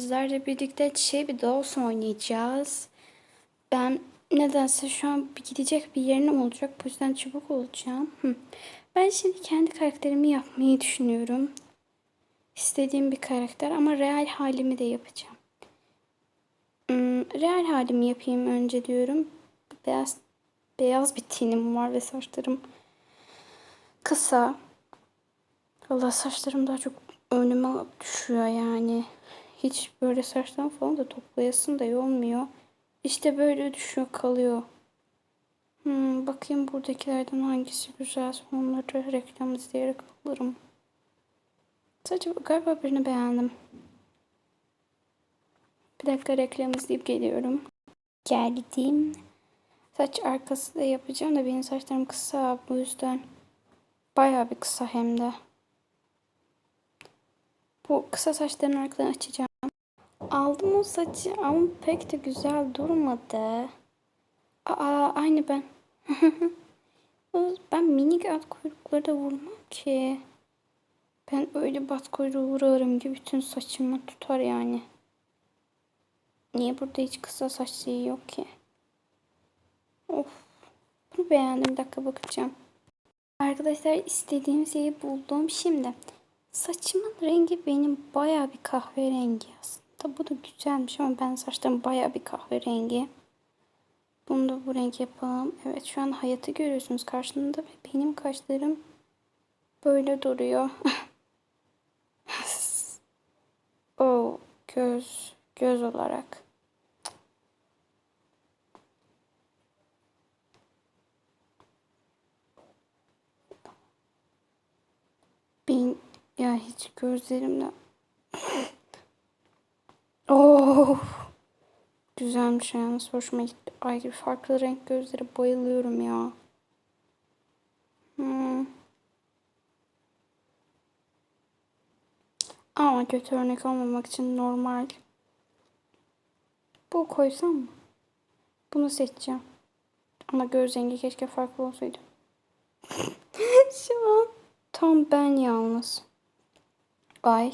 Sizlerle birlikte şey bir Dolls oynayacağız. Ben nedense şu an bir gidecek bir yerim olacak. Bu yüzden çabuk olacağım. Hı. Ben şimdi kendi karakterimi yapmayı düşünüyorum. İstediğim bir karakter ama real halimi de yapacağım. Hmm, real halimi yapayım önce diyorum. Beyaz beyaz bir tenim var ve saçlarım kısa. Valla saçlarım daha çok önüme düşüyor yani. Hiç böyle saçtan falan da toplayasım da olmuyor. İşte böyle düşüyor kalıyor. Hmm, bakayım buradakilerden hangisi güzel. Onları reklam izleyerek alırım. Sadece galiba birini beğendim. Bir dakika reklam izleyip geliyorum. Geldim. Saç arkası da yapacağım da benim saçlarım kısa. Bu yüzden bayağı bir kısa hem de. Bu kısa saçların arkadan açacağım. Aldım o saçı ama pek de güzel durmadı. Aa aynı ben. ben minik at kuyrukları da vurmam ki. Ben öyle bat kuyruğu vurarım ki bütün saçımı tutar yani. Niye burada hiç kısa saçlı yok ki? Of. Bunu beğendim. Bir dakika bakacağım. Arkadaşlar istediğim şeyi buldum. Şimdi saçımın rengi benim baya bir kahverengi aslında. Bu da güzelmiş ama ben saçlarım baya bir kahverengi. Bunu da bu renk yapalım. Evet şu an hayatı görüyorsunuz karşımda ve benim kaşlarım böyle duruyor. o göz göz olarak. Ben ya hiç gözlerimle Oh. Güzelmiş yani. Hoşuma gitti. Ay farklı renk gözlere bayılıyorum ya. Hmm. Ama kötü örnek olmamak için normal. Bu koysam mı? Bunu seçeceğim. Ama göz rengi keşke farklı olsaydı. Şu an tam ben yalnız. Ay.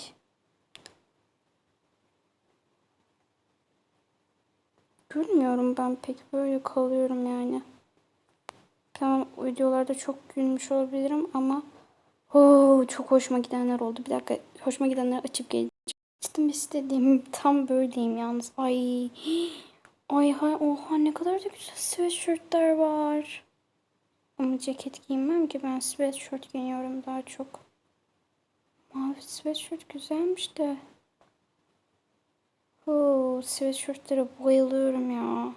Gülmüyorum ben pek böyle kalıyorum yani. Tamam videolarda çok gülmüş olabilirim ama Oo, çok hoşuma gidenler oldu. Bir dakika hoşuma gidenleri açıp geleceğim. İşte istediğim tam böyleyim yalnız. Ay. Ay hay oha ne kadar da güzel sweatshirtler var. Ama ceket giymem ki ben sweatshirt giyiyorum daha çok. Mavi sweatshirt güzelmiş de. Oo, sweatshirtlere bayılıyorum ya.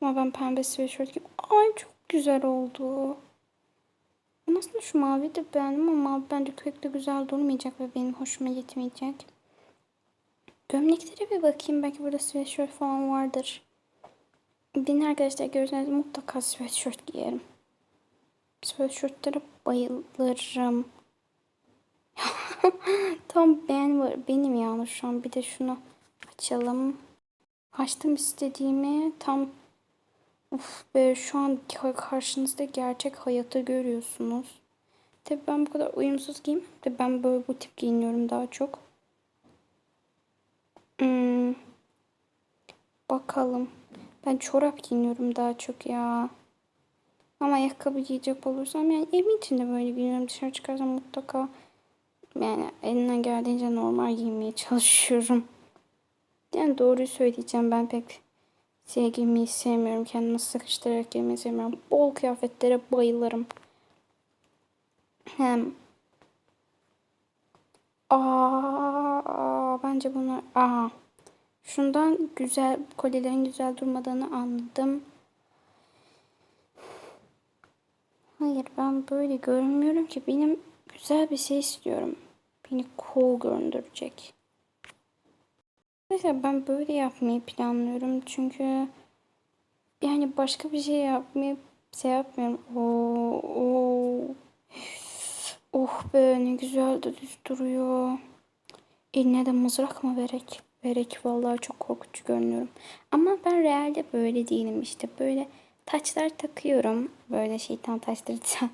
Ama ben pembe sweatshirt gibi. Ay çok güzel oldu. Ben aslında şu mavi de beğendim ama mavi bence de güzel durmayacak ve benim hoşuma gitmeyecek. Gömleklere bir bakayım. Belki burada sweatshirt falan vardır. Beni arkadaşlar görseniz mutlaka sweatshirt giyerim. Sweatshirtlere bayılırım. Tam ben var. Benim yani şu an. Bir de şunu açalım. Açtım istediğimi. Tam Uf be şu an karşınızda gerçek hayatı görüyorsunuz. Tabii ben bu kadar uyumsuz giymem de ben böyle bu tip giyiniyorum daha çok. Hmm. Bakalım. Ben çorap giyiniyorum daha çok ya. Ama ayakkabı giyecek olursam yani evin içinde böyle giyiniyorum. Dışarı çıkarsam mutlaka yani elinden geldiğince normal giymeye çalışıyorum. Yani doğruyu söyleyeceğim ben pek şey giymeyi sevmiyorum. Kendimi sıkıştırarak giymeyi sevmiyorum. Bol kıyafetlere bayılırım. Hem Aa, bence bunu aa. Şundan güzel kolyelerin güzel durmadığını anladım. Hayır ben böyle görünmüyorum ki. Benim güzel bir şey istiyorum. Beni cool göründürecek. Arkadaşlar ben böyle yapmayı planlıyorum. Çünkü yani başka bir şey yapmayı şey yapmıyorum. Oo, oo. Oh be ne güzel de düz duruyor. Eline de mızrak mı verek? Verek vallahi çok korkutucu görünüyorum. Ama ben realde böyle değilim işte. Böyle taçlar takıyorum. Böyle şeytan taçları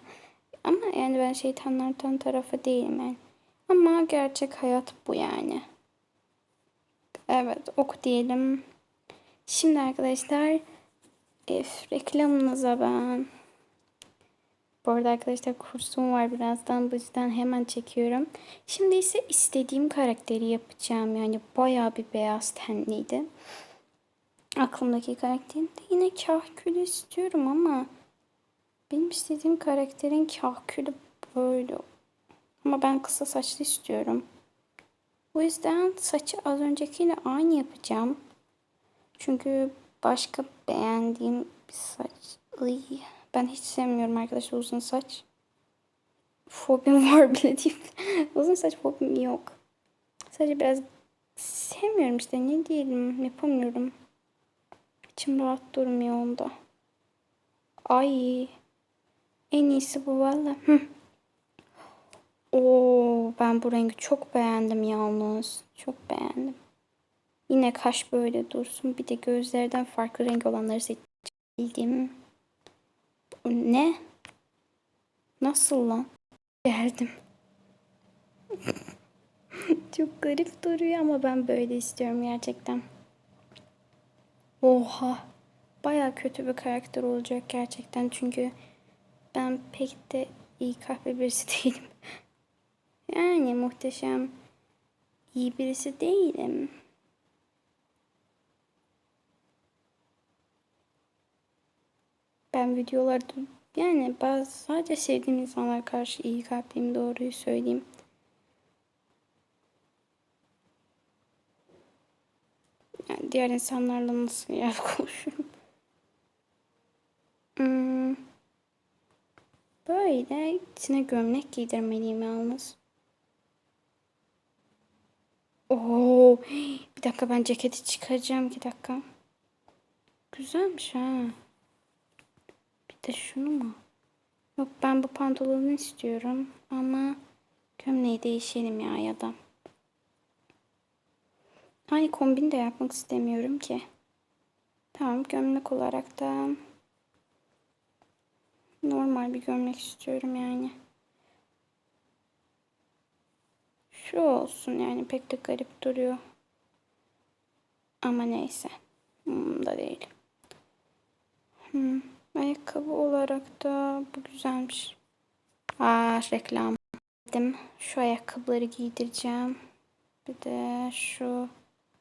Ama yani ben şeytanlardan tarafı değilim yani. Ama gerçek hayat bu yani. Evet oku diyelim. Şimdi arkadaşlar Ef, reklamınıza ben. Bu arada arkadaşlar kursum var birazdan. Bu yüzden hemen çekiyorum. Şimdi ise istediğim karakteri yapacağım. Yani bayağı bir beyaz tenliydi. Aklımdaki karakterim de yine kahkülü istiyorum ama benim istediğim karakterin kahkülü böyle. Ama ben kısa saçlı istiyorum. O yüzden saçı az öncekiyle aynı yapacağım. Çünkü başka beğendiğim bir saç. Iy, ben hiç sevmiyorum arkadaşlar uzun saç. Fobim var bile değil. uzun saç fobim yok. Sadece biraz sevmiyorum işte ne diyelim yapamıyorum. İçim rahat durmuyor onda. Ay. En iyisi bu valla. Oo, ben bu rengi çok beğendim yalnız. Çok beğendim. Yine kaş böyle dursun. Bir de gözlerden farklı renk olanları seçtim. Ne? Nasıl lan? Geldim. çok garip duruyor ama ben böyle istiyorum gerçekten. Oha. Baya kötü bir karakter olacak gerçekten. Çünkü ben pek de iyi kahve birisi değilim. Yani muhteşem iyi birisi değilim. Ben videolarda yani bazı sadece sevdiğim insanlar karşı iyi kalpliyim doğruyu söyleyeyim. Yani diğer insanlarla nasıl ya konuşuyorum. Hmm. Böyle içine gömlek giydirmeliyim yalnız. Oo, bir dakika ben ceketi çıkaracağım. Bir dakika. Güzelmiş ha. Bir de şunu mu? Yok ben bu pantolonu istiyorum ama gömleği değişelim ya ya da. Aynı kombin de yapmak istemiyorum ki. Tamam gömlek olarak da normal bir gömlek istiyorum yani. Şu olsun yani pek de garip duruyor. Ama neyse. Hmm, da değil. Hmm. Ayakkabı olarak da bu güzelmiş. Aa reklam. Dedim. Şu ayakkabıları giydireceğim. Bir de şu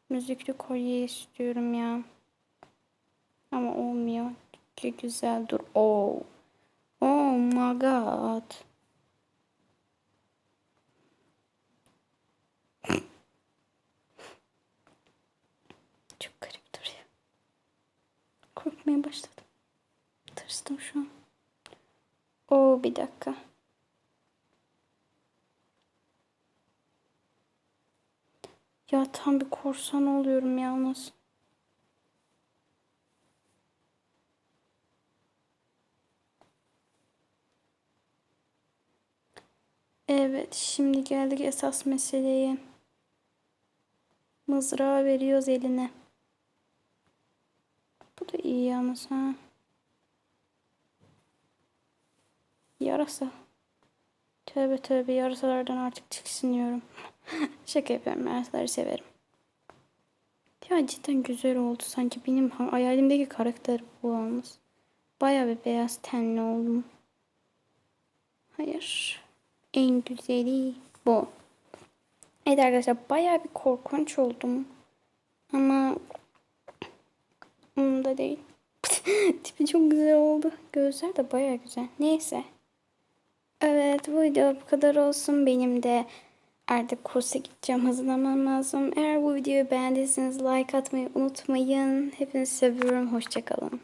müzikli kolye istiyorum ya. Ama olmuyor. Ki güzel dur. Oh. Oh my god. Çok garip duruyor. Korkmaya başladım. Tırstım şu an. Bir dakika. Ya tam bir korsan oluyorum yalnız. Evet, şimdi geldik esas meseleye. Mızrağı veriyoruz eline. Bu da iyi yalnız ha. Yarasa. Tövbe tövbe yarasalardan artık tiksiniyorum. Şaka yapıyorum yarasaları severim. Ya cidden güzel oldu. Sanki benim hayalimdeki karakter bu olmuş. Baya bir beyaz tenli oldum. Hayır. En güzeli bu. Evet arkadaşlar baya bir korkunç oldum. Ama umurumda değil. Tipi çok güzel oldu. Gözler de baya güzel. Neyse. Evet bu video bu kadar olsun. Benim de artık kursa gideceğim. Hazırlamam lazım. Eğer bu videoyu beğendiyseniz like atmayı unutmayın. Hepinizi seviyorum. Hoşçakalın.